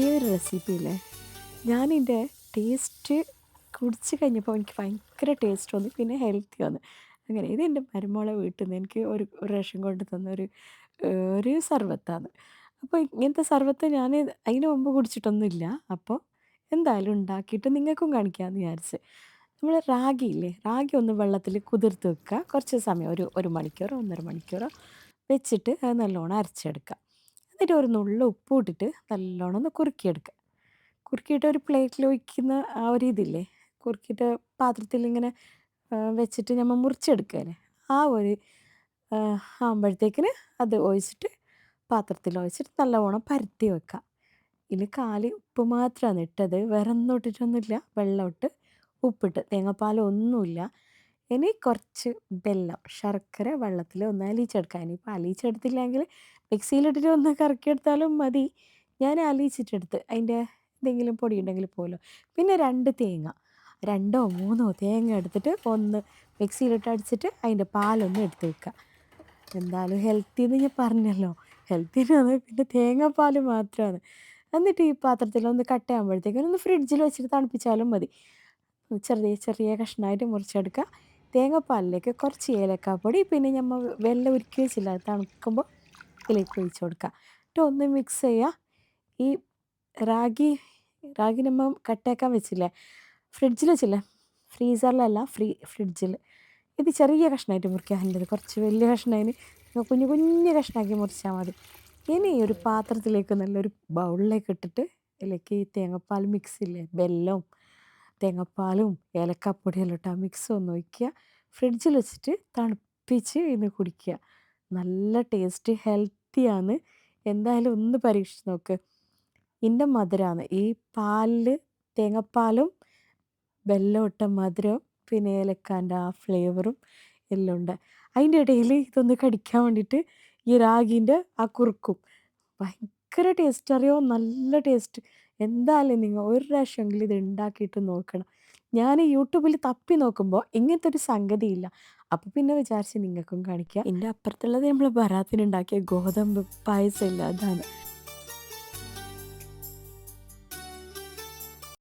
ഈ ഒരു റെസിപ്പിയിൽ ഞാനിതിന്റെ ടേസ്റ്റ് കുടിച്ച് കഴിഞ്ഞപ്പോൾ എനിക്ക് ഭയങ്കര ടേസ്റ്റ് വന്നു പിന്നെ ഹെൽത്തി വന്നു. അങ്ങനെ ഇത് എന്റെ മരുമോളെ വീട്ടിൽ നിന്ന് എനിക്ക് ഒരു പ്രാവശ്യം കൊണ്ട് തന്ന ഒരു ഒരു സർബത്താണ് അപ്പോൾ ഇങ്ങനത്തെ സർബത്ത് ഞാൻ അതിന് മുമ്പ് കുടിച്ചിട്ടൊന്നുമില്ല. അപ്പോൾ എന്തായാലും ഉണ്ടാക്കിയിട്ട് നിങ്ങൾക്കും കാണിക്കാമെന്ന് വിചാരിച്ച്. നമ്മൾ റാഗി ഇല്ലേ? റാഗി ഒന്ന് വെള്ളത്തിൽ കുതിർത്ത് വെക്കുക. കുറച്ച് സമയം ഒരു ഒരു മണിക്കൂറോ ഒന്നര മണിക്കൂറോ വെച്ചിട്ട് അത് നല്ലോണം അരച്ചെടുക്കുക. എന്നിട്ട് ഒരു നുള്ളു ഉപ്പ് ഇട്ടിട്ട് നല്ലോണം ഒന്ന് കുറുക്കിയെടുക്കുക കുറുക്കിയിട്ട് ഒരു പ്ലേറ്റിൽ ഒഴിക്കുന്ന ആ ഒരു ഇതില്ലേ? കുറുക്കിയിട്ട് പാത്രത്തിൽ ഇങ്ങനെ ആ, വെച്ചിട്ട് നമ്മൾ മുറിച്ചെടുക്കുകയല്ലേ ആ ഒരു ആകുമ്പോഴത്തേക്കിന് അത് ഒഴിച്ചിട്ട് പാത്രത്തിൽ ഒഴിച്ചിട്ട് നല്ലവണ്ണം പരത്തി വെക്കുക ഇതിൽ കാലി ഉപ്പ് മാത്രമാണ് ഇട്ടത്. വേറെ ഒന്നും ഇട്ടിട്ടൊന്നുമില്ല. വെള്ളം ഇട്ട് ഉപ്പിട്ട്. തേങ്ങാപ്പാൽ ഒന്നുമില്ല. ഇനി കുറച്ച് വെല്ലം ശർക്കര വെള്ളത്തിൽ ഒന്ന് അലിയിച്ചെടുക്കുക ഇനിയിപ്പോൾ അലിയിച്ചെടുത്തില്ലെങ്കിൽ മിക്സിയിലിട്ടിട്ട് ഒന്ന് കറക്കിയെടുത്താലും മതി. ഞാൻ അലിയിച്ചിട്ടെടുത്ത് അതിന്റെ എന്തെങ്കിലും പൊടി ഉണ്ടെങ്കിൽ പോലും. പിന്നെ രണ്ട് തേങ്ങ രണ്ടോ മൂന്നോ തേങ്ങ എടുത്തിട്ട് ഒന്ന് മിക്സിയിലിട്ട് അടിച്ചിട്ട് അതിന്റെ പാലൊന്ന് എടുത്ത് വെക്കുക. എന്തായാലും ഹെൽത്തി എന്ന് ഞാൻ പറഞ്ഞല്ലോ. ഹെൽത്തിനാണ് പിന്നെ തേങ്ങാപ്പാൽ മാത്രമാണ്. എന്നിട്ട് ഈ പാത്രത്തിലൊന്ന് കട്ടയാകുമ്പോഴത്തേക്കും ഒന്ന് ഫ്രിഡ്ജിൽ വെച്ചിട്ട് തണുപ്പിച്ചാലും മതി. ചെറിയ ചെറിയ കഷ്ണമായിട്ട് മുറിച്ചെടുക്കുക. തേങ്ങാപ്പാലിലേക്ക് കുറച്ച് ഏലക്കാപ്പൊടി പിന്നെ നമ്മൾ വെള്ളം ഉരുക്കി വെച്ചില്ല തണുക്കുമ്പോൾ ഇതിലേക്ക് ഒഴിച്ച് കൊടുക്കുക എന്നിട്ട് ഒന്ന് മിക്സ് ചെയ്യുക ഈ റാഗി റാഗി നമ്മൾ കട്ടയാക്കാൻ വെച്ചില്ലേ? ഫ്രിഡ്ജിൽ വെച്ചില്ലേ? ഫ്രീസറിലല്ല ഫ്രീ ഫ്രിഡ്ജിൽ ഇത് ചെറിയ കഷ്ണമായിട്ട് അതിന്റെ കുറച്ച് വലിയ കഷ്ണമായി കുഞ്ഞു കുഞ്ഞു കഷ്ണമാക്കി മുറിച്ചാൽ മതി. ഇനി ഒരു പാത്രത്തിലേക്ക് നല്ലൊരു ബൗളിലേക്ക് ഇട്ടിട്ട് ഇതിലേക്ക് ഈ തേങ്ങാപ്പാൽ മിക്സ് ഇല്ലേ? വെല്ലവും തേങ്ങാപ്പാലും ഏലക്കാപ്പൊടിയെല്ലാം ഇട്ട് ആ മിക്സ് ഒന്ന് ഒഴിക്കുക. ഫ്രിഡ്ജിൽ വെച്ചിട്ട് തണുപ്പിച്ച് ഇന്ന് കുടിക്കുക. നല്ല ടേസ്റ്റ് ഹെൽത്തിയാണ്. എന്തായാലും ഒന്ന് പരീക്ഷിച്ച് നോക്ക്. ഇതിന്റെ മധുരമാണ് ഈ പാലിൽ തേങ്ങാപ്പാലും വെല്ലം ഇട്ട മധുരം പിന്നെ ഏലക്കാന്റെ ആ ഫ്ലേവറും എല്ലാം ഉണ്ട്. അതിന്റെ ഇടയിൽ ഇതൊന്ന് കടിക്കാൻ വേണ്ടിയിട്ട് ഈ റാഗിന്റെ ആ കുറുക്കും. ഭയങ്കര ടേസ്റ്റ്. അറിയോ? നല്ല ടേസ്റ്റ്. എന്തായാലും നിങ്ങൾ ഒരു പ്രാവശ്യമെങ്കിലും ഇത് ഉണ്ടാക്കിയിട്ട് നോക്കണം. ഞാൻ യൂട്യൂബിൽ തപ്പി നോക്കുമ്പോൾ ഇങ്ങനത്തെ ഒരു സംഗതിയില്ല. അപ്പോൾ പിന്നെ വിചാരിച്ച് നിങ്ങൾക്കും കാണിക്കുക എന്റെ അപ്പുറത്തുള്ളത് നമ്മൾ ബറാത്തിനുണ്ടാക്കിയ ഗോതമ്പ് പായസം ഇല്ല അതാണ്.